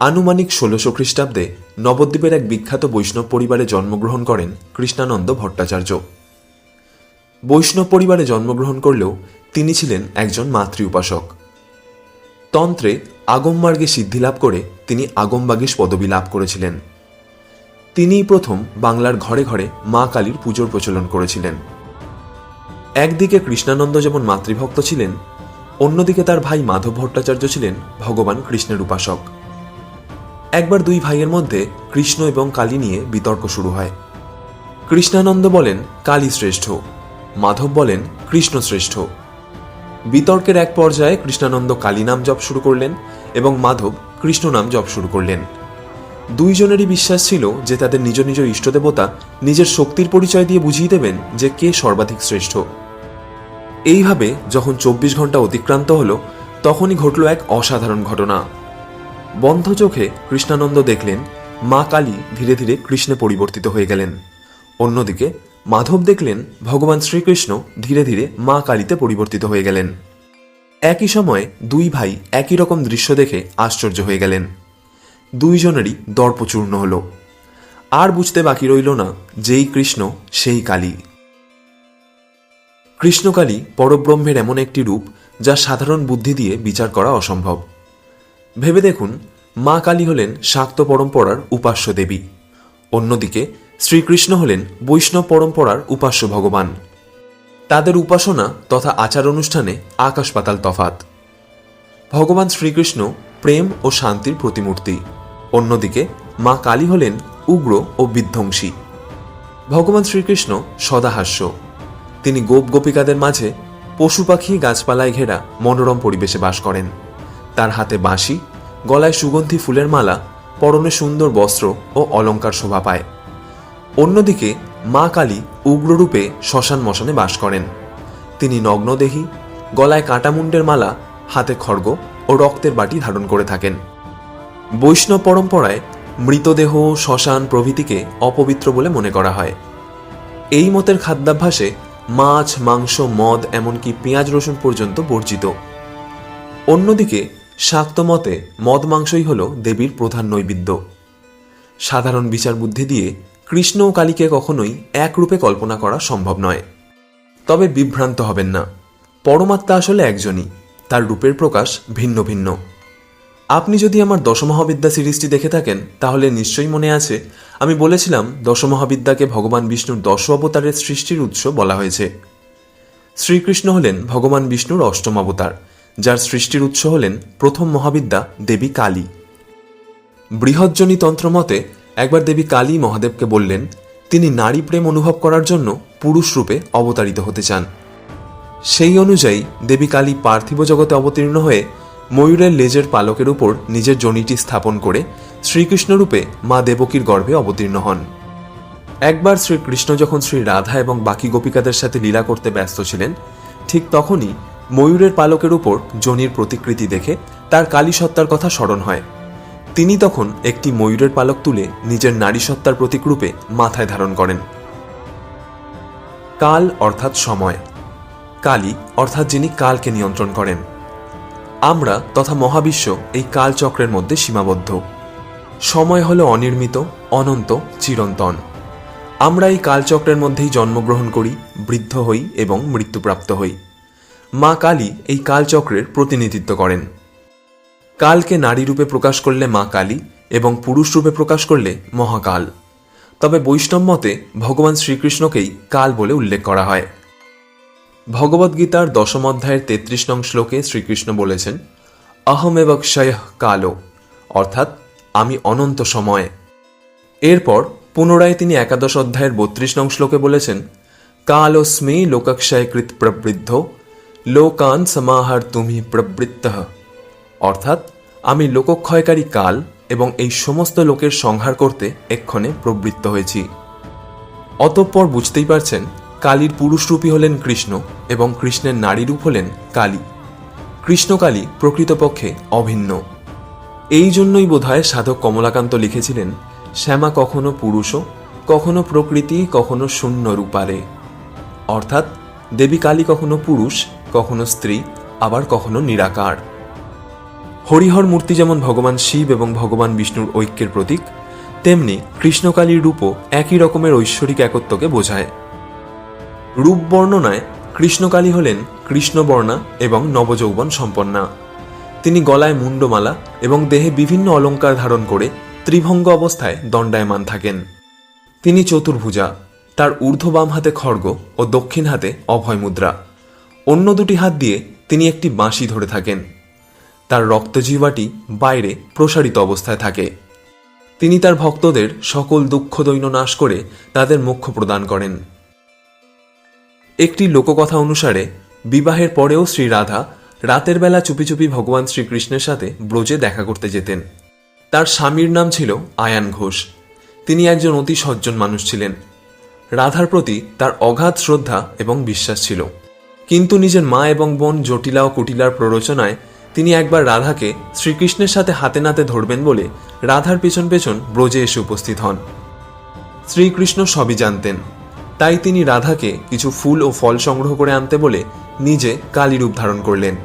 আনুমানিক ষোলোশো খ্রিস্টাব্দে নবদ্বীপের এক বিখ্যাত বৈষ্ণব পরিবারে জন্মগ্রহণ করেন কৃষ্ণানন্দ ভট্টাচার্য। বৈষ্ণব পরিবারে জন্মগ্রহণ করলেও তিনি ছিলেন একজন মাতৃ উপাসক। তন্ত্রে আগমমার্গে সিদ্ধিলাভ করে তিনি আগমবাগীশ পদবী লাভ করেছিলেন। তিনিই প্রথম বাংলার ঘরে ঘরে মা কালীর পুজোর প্রচলন করেছিলেন। একদিকে কৃষ্ণানন্দ যেমন মাতৃভক্ত ছিলেন, অন্যদিকে তার ভাই মাধব ভট্টাচার্য ছিলেন ভগবান কৃষ্ণের উপাসক। একবার দুই ভাইয়ের মধ্যে কৃষ্ণ এবং কালী নিয়ে বিতর্ক শুরু হয়। কৃষ্ণানন্দ বলেন, কালী শ্রেষ্ঠ। মাধব বলেন, কৃষ্ণ শ্রেষ্ঠ। বিতর্কের এক পর্যায়ে কৃষ্ণানন্দ কালী নাম জপ শুরু করলেন এবং মাধব কৃষ্ণ নাম জপ শুরু করলেন। দুইজনেরই বিশ্বাস ছিল যে তাদের নিজ নিজ ইষ্টদেবতা নিজের শক্তির পরিচয় দিয়ে বুঝিয়ে দেবেন যে কে সর্বাধিক শ্রেষ্ঠ। এইভাবে যখন চব্বিশ ঘণ্টা অতিক্রান্ত হলো, তখনই ঘটল এক অসাধারণ ঘটনা। বন্ধ চোখে কৃষ্ণানন্দ দেখলেন মা কালী ধীরে ধীরে কৃষ্ণে পরিবর্তিত হয়ে গেলেন। অন্যদিকে মাধব দেখলেন ভগবান শ্রীকৃষ্ণ ধীরে ধীরে মা কালীতে পরিবর্তিত হয়ে গেলেন। একই সময়ে দুই ভাই একই রকম দৃশ্য দেখে আশ্চর্য হয়ে গেলেন। দুইজনেরই দর্পচূর্ণ হল। আর বুঝতে বাকি রইল না যেই কৃষ্ণ, সেই কালী। কৃষ্ণকালী পরব্রহ্মের এমন একটি রূপ যা সাধারণ বুদ্ধি দিয়ে বিচার করা অসম্ভব। ভেবে দেখুন মা কালী হলেন শাক্ত পরম্পরার উপাস্য দেবী। অন্যদিকে শ্রীকৃষ্ণ হলেন বৈষ্ণব পরম্পরার উপাস্য ভগবান। তাদের উপাসনা তথা আচার অনুষ্ঠানে আকাশ পাতাল তফাত ভগবান শ্রীকৃষ্ণ প্রেম ও শান্তির প্রতিমূর্তি। অন্যদিকে মা কালী হলেন উগ্র ও বিধ্বংসী। ভগবান শ্রীকৃষ্ণ সদাহাস্য। তিনি গোপ গোপিকাদের মাঝে পশু পাখি গাছপালায় ঘেরা মনোরম পরিবেশে বাস করেন। তার হাতে বাঁশি গলায় সুগন্ধি ফুলের মালা, পরনে সুন্দর বস্ত্র ও অলংকার শোভা পায়। অন্যদিকে, মা কালী উগ্ররূপে শ্মশান মশানে বাস করেন। তিনি নগ্নদেহী, গলায় কাঁটামুন্ডের মালা, হাতে খড়গ ও রক্তের বাটি ধারণ করে থাকেন। বৈষ্ণব পরম্পরায় মৃতদেহ, শ্মশান প্রভৃতিকে অপবিত্র বলে মনে করা হয়। এই মতের খাদ্যাভ্যাসে মাছ, মাংস, মদ, এমনকি পেঁয়াজ, রসুন পর্যন্ত বর্জিত। অন্যদিকে শাক্ত মতে মদ মাংসই হল দেবীর প্রধান নৈবেদ্য। সাধারণ বিচার বুদ্ধি দিয়ে কৃষ্ণ ও কালীকে কখনোই একরূপে কল্পনা করা সম্ভব নয়। তবে বিভ্রান্ত হবেন না। পরমাত্মা আসলে একজনই, তার রূপের প্রকাশ ভিন্ন ভিন্ন। আপনি যদি আমার দশমহাবিদ্যা সিরিজটি দেখে থাকেন, তাহলে নিশ্চয়ই মনে আছে, আমি বলেছিলাম দশমহাবিদ্যাকে ভগবান বিষ্ণুর দশ অবতারের সৃষ্টির উৎস বলা হয়েছে। শ্রীকৃষ্ণ হলেন ভগবান বিষ্ণুর অষ্টম অবতার। যার সৃষ্টির উৎস হলেন প্রথম মহাবিদ্যা দেবী কালী। বৃহজ্জনী তন্ত্র মতে, একবার দেবী কালী মহাদেবকে বললেন, তিনি নারী প্রেম অনুভব করার জন্য পুরুষ রূপে অবতারিত হতে চান। সেই অনুযায়ী দেবী কালী পার্থিব জগতে অবতীর্ণ হয়ে ময়ূরের লেজের পালকের উপর নিজের জনিটি স্থাপন করে শ্রীকৃষ্ণ রূপে মা দেবকীর গর্ভে অবতীর্ণ হন। একবার শ্রীকৃষ্ণ যখন শ্রী রাধা এবং বাকি গোপিকাদের সাথে লীলা করতে ব্যস্ত ছিলেন, ঠিক তখনই ময়ূরের পালকের উপর জনির প্রতিকৃতি দেখে তার কালী সত্তার কথা স্মরণ হয়। তিনি তখন একটি ময়ূরের পালক তুলে নিজের নারী সত্তার প্রতীকরূপে মাথায় ধারণ করেন। কাল অর্থাৎ সময়। কালী অর্থাৎ যিনি কালকে নিয়ন্ত্রণ করেন। আমরা তথা মহাবিশ্ব এই কালচক্রের মধ্যে সীমাবদ্ধ। সময় হলো অনির্মিত, অনন্ত, চিরন্তন। আমরা এই কালচক্রের মধ্যেই জন্মগ্রহণ করি, বৃদ্ধ হই এবং মৃত্যুপ্রাপ্ত হই। মা কালী এই কালচক্রের প্রতিনিধিত্ব করেন। কালকে নারী রূপে প্রকাশ করলে মা কালী এবং পুরুষ রূপে প্রকাশ করলে মহাকাল। তবে বৈষ্ণব মতে ভগবান শ্রীকৃষ্ণকেই কাল বলে উল্লেখ করা হয়। ভগবদ্গীতার দশম অধ্যায়ের তেত্রিশ নং শ্লোকে শ্রীকৃষ্ণ বলেছেন অহমেব ক্ষয় কালো অর্থাৎ, আমি অনন্ত সময় এরপর পুনরায় তিনি একাদশ অধ্যায়ের বত্রিশ নং শ্লোকে বলেছেন কালোস্মে লোকাক্ষয়কৃত প্রবৃদ্ধ লোকান সমাহার তুমি প্রবৃত্ত। অর্থাৎ, আমি লোকক্ষয়কারী কাল এবং এই সমস্ত লোকের সংহার করতে এক্ষণে প্রবৃত্ত হয়েছি। অতঃপর বুঝতেই পারছেন, কালীর পুরুষরূপী হলেন কৃষ্ণ এবং কৃষ্ণের নারী রূপ হলেন কালী। কৃষ্ণকালী প্রকৃতপক্ষে অভিন্ন। এই জন্যই বোধহয় সাধক কমলাকান্ত লিখেছিলেন, শ্যামা কখনো পুরুষও কখনো প্রকৃতি, কখনো শূন্য রূপারে অর্থাৎ, দেবী কালী কখনো পুরুষ কখনো স্ত্রী, আবার কখনো নিরাকার। হরিহর মূর্তি যেমন ভগবান শিব এবং ভগবান বিষ্ণুর ঐক্যের প্রতীক, তেমনি কৃষ্ণকালীর রূপও একই রকমের ঐশ্বরিক একত্বকে বোঝায়। রূপ বর্ণনায় কৃষ্ণকালী হলেন কৃষ্ণবর্ণা এবং নবযৌবন সম্পন্না। তিনি গলায় মুন্ডমালা এবং দেহে বিভিন্ন অলংকার ধারণ করে ত্রিভঙ্গ অবস্থায় দণ্ডায়মান থাকেন। তিনি চতুর্ভুজা, তার ঊর্ধ্ব বাম হাতে খড়গ ও দক্ষিণ হাতে অভয় মুদ্রা অন্য দুটি হাত দিয়ে তিনি একটি বাঁশি ধরে থাকেন। তার রক্তজিহ্বাটি বাইরে প্রসারিত অবস্থায় থাকে। তিনি তার ভক্তদের সকল দুঃখ দৈন্য নাশ করে তাদের মোক্ষ প্রদান করেন। একটি লোককথা অনুসারে, বিবাহের পরেও শ্রী রাধা রাতের বেলা চুপি চুপি ভগবান শ্রীকৃষ্ণের সাথে ব্রজে দেখা করতে যেতেন। তার স্বামীর নাম ছিল আয়ান ঘোষ। তিনি একজন অতি সজ্জন মানুষ ছিলেন। রাধার প্রতি তার অগাধ শ্রদ্ধা এবং বিশ্বাস ছিল। কিন্তু নিজের মা এবং বোন জটিলা ও কুটিলার প্ররোচনায় তিনি একবার রাধাকে শ্রীকৃষ্ণের সাথে হাতে নাতে ধরবেন বলে রাধার পেছন পেছন ব্রজে এসে উপস্থিত হন। শ্রীকৃষ্ণ সবই জানতেন। তাই তিনি রাধাকে কিছু ফুল ও ফল সংগ্রহ করে আনতে বলে নিজে কালী রূপ ধারণ করলেন।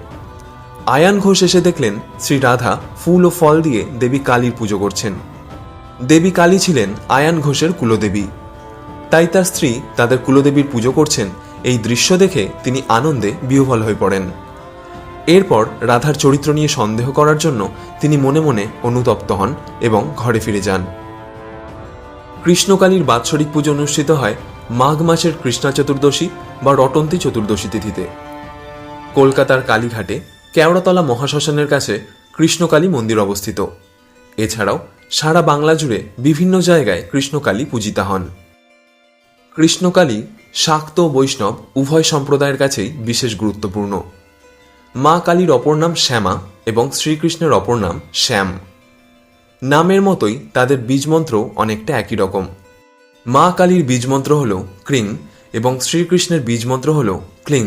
আয়ান ঘোষ এসে দেখলেন শ্রী রাধা ফুল ও ফল দিয়ে দেবী কালীর পুজো করছেন। দেবী কালী ছিলেন আয়ান ঘোষের কুলদেবী। তাই তার স্ত্রী তাদের কুলদেবীর পুজো করছেন এই দৃশ্য দেখে তিনি আনন্দে বিহ্বল হয়ে পড়েন। এরপর রাধার চরিত্র নিয়ে সন্দেহ করার জন্য তিনি মনে মনে অনুতপ্ত হন এবং ঘরে ফিরে যান। কৃষ্ণকালীর বাৎসরিক পুজো অনুষ্ঠিত হয় মাঘ মাসের কৃষ্ণা চতুর্দশী বা রটন্তী চতুর্দশী তিথিতে। কলকাতার কালীঘাটে কেওড়াতলা মহাশ্মশানের কাছে কৃষ্ণকালী মন্দির অবস্থিত। এছাড়াও সারা বাংলা জুড়ে বিভিন্ন জায়গায় কৃষ্ণকালী পূজিতা হন। কৃষ্ণকালী শাক্ত বৈষ্ণব উভয় সম্প্রদায়ের কাছেই বিশেষ গুরুত্বপূর্ণ। মা কালীর অপর নাম শ্যামা এবং শ্রীকৃষ্ণের অপর নাম শ্যাম। নামের মতোই তাদের বীজমন্ত্র অনেকটা একই রকম। মা কালীর বীজমন্ত্র হল ক্রিং এবং শ্রীকৃষ্ণের বীজমন্ত্র হল ক্লিং।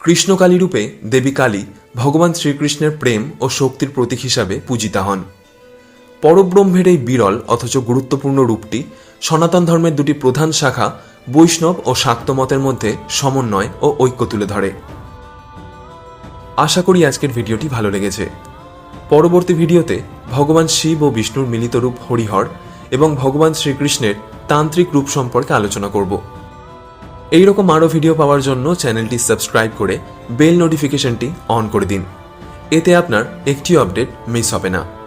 কৃষ্ণকালী রূপে দেবী কালী ভগবান শ্রীকৃষ্ণের প্রেম ও শক্তির প্রতীক হিসাবে পূজিতা হন। পরব্রহ্মের এই বিরল অথচ গুরুত্বপূর্ণ রূপটি সনাতন ধর্মের দুটি প্রধান শাখা বৈষ্ণব ও শাক্ত মতের মধ্যে সমন্বয় ও ঐক্য তুলে ধরে। আশা করি আজকের ভিডিওটি ভালো লেগেছে। পরবর্তী ভিডিওতে ভগবান শিব ও বিষ্ণুর মিলিত রূপ হরিহর এবং ভগবান শ্রীকৃষ্ণের তান্ত্রিক রূপ সম্পর্কে আলোচনা করব। এই রকম আরও ভিডিও পাওয়ার জন্য চ্যানেলটি সাবস্ক্রাইব করে বেল নোটিফিকেশনটি অন করে দিন। এতে আপনার একটি আপডেট মিস হবে না।